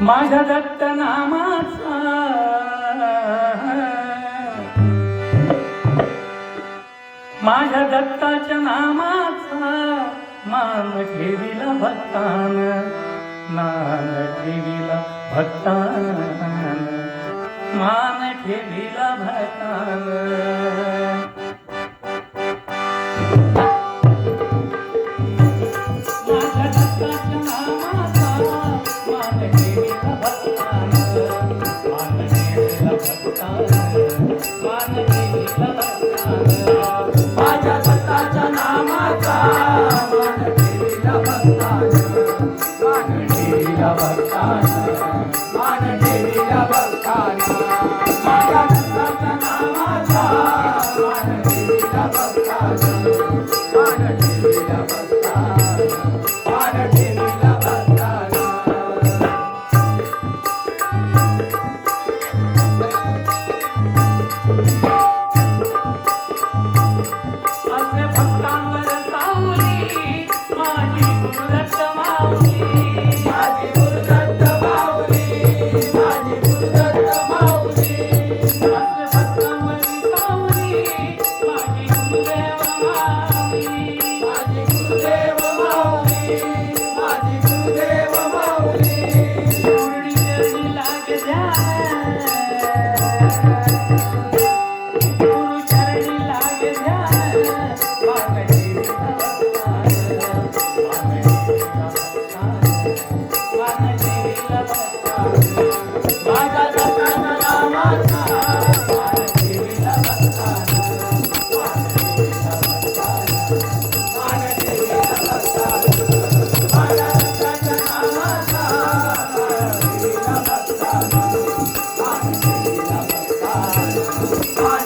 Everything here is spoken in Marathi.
माझ्या दत्त नामाचा माझ्या दत्ताच्या नामाचा मान ठेविला भक्तान. मान ठेविला भक्तान. मान ठेविला भक्तान. What? Bye.